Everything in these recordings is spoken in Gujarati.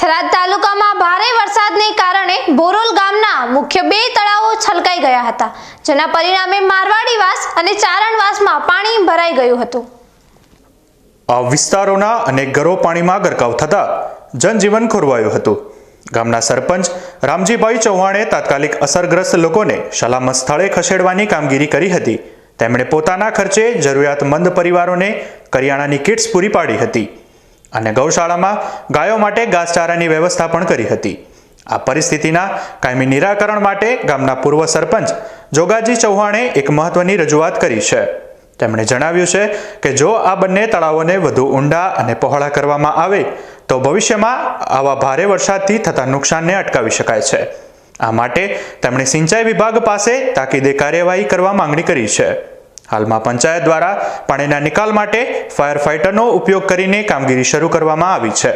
થરાદ તાલુકામાં ભારે વરસાદને કારણે બોરોલ ગામના મુખ્ય બે તળાવો છલકાઈ ગયા હતા, જેના પરિણામે મારવાડીવાસ અને ચારણવાસમાં પાણી ભરાઈ ગયું હતું. વિસ્તારોના અનેક ઘરો પાણીમાં ગરકાવ થતા જનજીવન ખોરવાયું હતું. ગામના સરપંચ રામજીભાઈ ચૌહાણે તાત્કાલિક અસરગ્રસ્ત લોકોને સલામત સ્થળે ખસેડવાની કામગીરી કરી હતી. તેમણે પોતાના ખર્ચે જરૂરિયાતમંદ પરિવારોને કરિયાણાની કિટ્સ પૂરી પાડી હતી. અને ગૌશાળામાં ગાયો માટે ઘાસચારાની વ્યવસ્થા પણ કરી હતી. આ પરિસ્થિતિના કાયમી નિરાકરણ માટે ગામના પૂર્વ સરપંચ જોગાજી ચૌહાણે એક મહત્વની રજૂઆત કરી છે. તેમણે જણાવ્યું છે કે જો આ બંને તળાવોને વધુ ઊંડા અને પહોળા કરવામાં આવે, તો ભવિષ્યમાં આવા ભારે વરસાદથી થતા નુકસાનને અટકાવી શકાય છે. આ માટે તેમણે સિંચાઈ વિભાગ પાસે તાકીદે કાર્યવાહી કરવા માંગણી કરી છે. હાલમાં પંચાયત દ્વારા પાણીના નિકાલ માટે ફાયર ફાઇટરનો ઉપયોગ કરીને કામગીરી શરૂ કરવામાં આવી છે.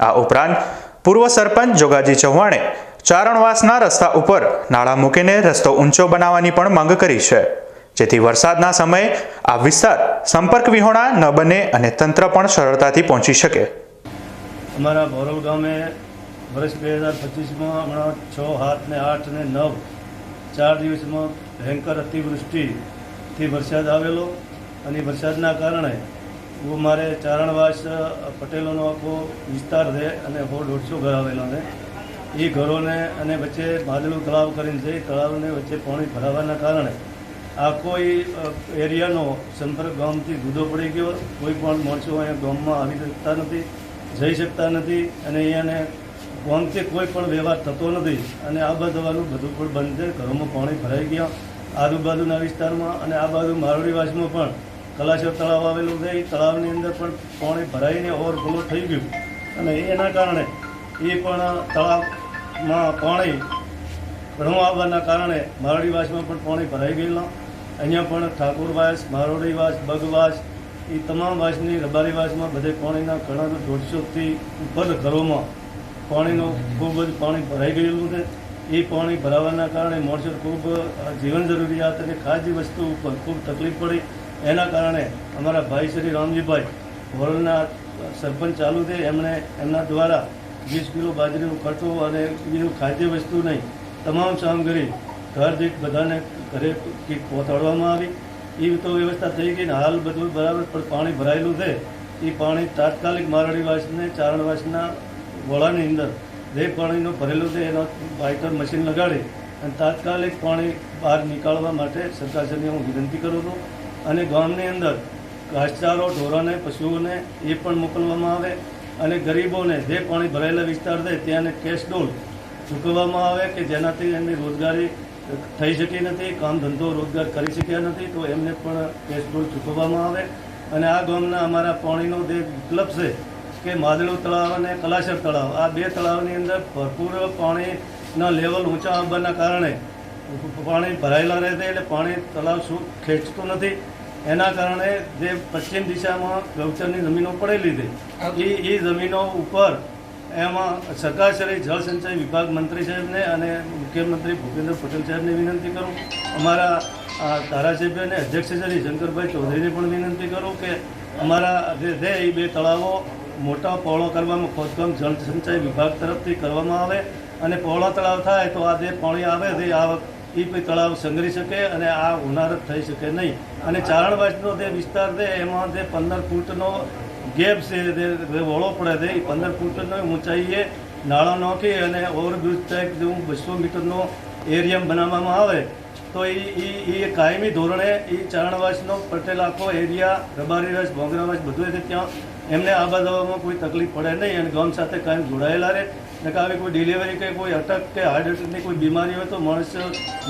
આ ઉપરાંત પૂર્વ સરપંચ જોગાજી ચૌહાણે ચારણવાસના રસ્તા ઉપર નાળા મૂકીને રસ્તો ઊંચો બનાવવાની પણ માંગ કરી છે. જેથી વરસાદના સમયે આ વિસ્તાર સંપર્ક વિહોણા ન બને અને તંત્ર પણ સરળતાથી પહોંચી શકે. અમારા ભોરલ ગામે વર્ષ બે હજાર પચીસમાં હમણાં છ, સાત ને આઠ ને નવ, ચાર દિવસમાં ભયંકર અતિવૃષ્ટિથી વરસાદ આવેલો અને વરસાદના કારણે હું મારે ચારણવાસ પટેલોનો આખો વિસ્તાર છે અને સો દોઢસો ઘર આવેલો છે. એ ઘરોને અને વચ્ચે બાદલું તળાવ કરીને છે, એ તળાવને વચ્ચે પાણી ભરાવાના કારણે આખો એ એરિયાનો સંપર્ક ગામથી જુદો પડી ગયો. કોઈ પણ માણસો અહીંયા ગામમાં આવી શકતા નથી, જઈ શકતા નથી અને અહીંયાને ગામથી કોઈ પણ વ્યવહાર થતો નથી. અને આ બધવાનું બધું પણ બંધ છે. ઘરોમાં પાણી ભરાઈ ગયા. આજુબાજુના વિસ્તારમાં અને આ બાજુ મારવાડીવાસમાં પણ કલાશર તળાવ આવેલું છે. એ તળાવની અંદર પણ પાણી ભરાઈને ઓવરફ્લો થઈ ગયું. અને એના કારણે એ પણ તળાવમાં પાણી ઘણું આવવાના કારણે મારડીવાસમાં પણ પાણી ભરાઈ ગયેલા. અહીંયા પણ ઠાકોરવાસ મારોડીવાસ બગવાસ એ તમામ વાસની રબારીવાસમાં બધે પાણીના ઘણા દોઢસોથી ઉપર ઘરોમાં પાણીનું ખૂબ જ પાણી ભરાઈ ગયેલું છે. એ પાણી ભરાવાના કારણે મોરસર ખૂબ જીવન જરૂરિયાત અને ખાજી વસ્તુ ઉપર ખૂબ તકલીફ પડી. એના કારણે અમારા ભાઈ શ્રી રામજીભાઈ વરોલના સરપંચ ચાલુ છે. એમણે એમના દ્વારા વીસ કિલો બાજરીનું કટો અને બીજું ખાદ્ય વસ્તુ નહીં, તમામ સામગ્રી ઘર દીઠ બધાને ઘરે પહોંચાડવામાં આવી. એ તો વ્યવસ્થા થઈ ગઈ ને હાલ બધું બરાબર, પણ પાણી ભરાયેલું છે. એ પાણી તાત્કાલિક મારડીવાસને ચારણવાસના વોળાની અંદર જે પાણીનો ભરેલું છે, એનો વાઇટર મશીન લગાડી અને તાત્કાલિક પાણી બહાર નીકાળવા માટે સરકારશ્રીને હું વિનંતી કરું છું અને ગામની અંદર ઘાસચારો, ઢોરોને, પશુઓને એ પણ મોકલવામાં આવે અને ગરીબોને જે પાણી ભરાયેલા વિસ્તાર છે ત્યાંને કેશ ડોલ ચૂકવવામાં આવે કે જેનાથી એમની રોજગારી થઈ શકી નથી, કામ ધંધો રોજગાર કરી શક્યા નથી, તો એમને પણ કેશ ડોલ ચૂકવવામાં આવે. અને આ ગામના અમારા પાણીનો જે વિકલ્પ છે કે માદળું તળાવ અને કલાશર તળાવ, આ બે તળાવની અંદર ભરપૂર પાણીના લેવલ ઊંચા આવવાના કારણે પાણી ભરાયેલા રહે છે એટલે પાણી તળાવ શું ખેંચતું નથી. એના કારણે જે પશ્ચિમ દિશામાં ગૌચરની જમીનો પડેલી લીધી એ એ જમીનો ઉપર એમાં સરકારશ્રી જળસંચય વિભાગ મંત્રી સાહેબને અને મુખ્યમંત્રી ભૂપેન્દ્ર પટેલ સાહેબને વિનંતી કરું. અમારા ધારાસભ્ય અને અધ્યક્ષ શ્રી શંકરભાઈ ચૌધરીને પણ વિનંતી કરું કે અમારા જે છે એ બે તળાવો મોટા પહોળો કરવામાં ખોદકામ જળસિંચાઈ વિભાગ તરફથી કરવામાં આવે અને પહોળો તળાવ થાય તો આ જે પાણી આવે તે આ એ તળાવ સંઘરી શકે અને આ ઉનારત થઈ શકે નહીં. અને ચારણવાસનો જે વિસ્તાર છે, એમાં જે પંદર ફૂટનો ગેપ છે, જે વળો પડે છે એ પંદર ફૂટનો ઊંચાઈએ નાળો નાખી અને ઓવરબ્રિજ ટાઈપ જેવું બસો મીટરનો એરિયા બનાવવામાં આવે. તો એ એ એ કાયમી ધોરણે એ ચારણવાસનો પટેલ આખો એરિયા, રબારી રસ ભોંગરાવાસ બધું છે ત્યાં. એમને આ બાજવામાં કોઈ તકલીફ પડે નહીં અને ગામ સાથે કાયમ જોડાયેલા રહે. ને કે આવી કોઈ ડિલિવરી કે કોઈ અટક કે હાર્ટ એટેકની કોઈ બીમારી હોય તો માણસ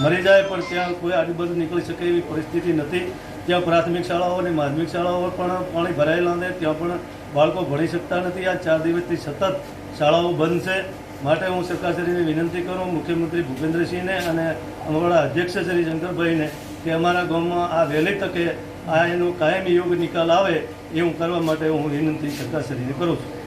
મરી જાય, પણ ત્યાં કોઈ આજુબાજુ નીકળી શકે એવી પરિસ્થિતિ નથી. ત્યાં પ્રાથમિક શાળાઓ અને માધ્યમિક શાળાઓ પણ પાણી ભરાયેલા છે ત્યાં પણ બાળકો ભણી શકતા નથી. આ ચાર દિવસથી સતત શાળાઓ બંધ છે. માટે હું સરકારશ્રીને વિનંતી કરું, મુખ્યમંત્રી ભૂપેન્દ્રસિંહને અને અમારા અધ્યક્ષ શ્રી શંકરભાઈને કે અમારા ગામમાં આ વહેલી તકે આ એનો કાયમી યોગ નિકાલ આવે એ હું કરવા માટે હું વિનંતી સરકારશ્રીને કરું છું.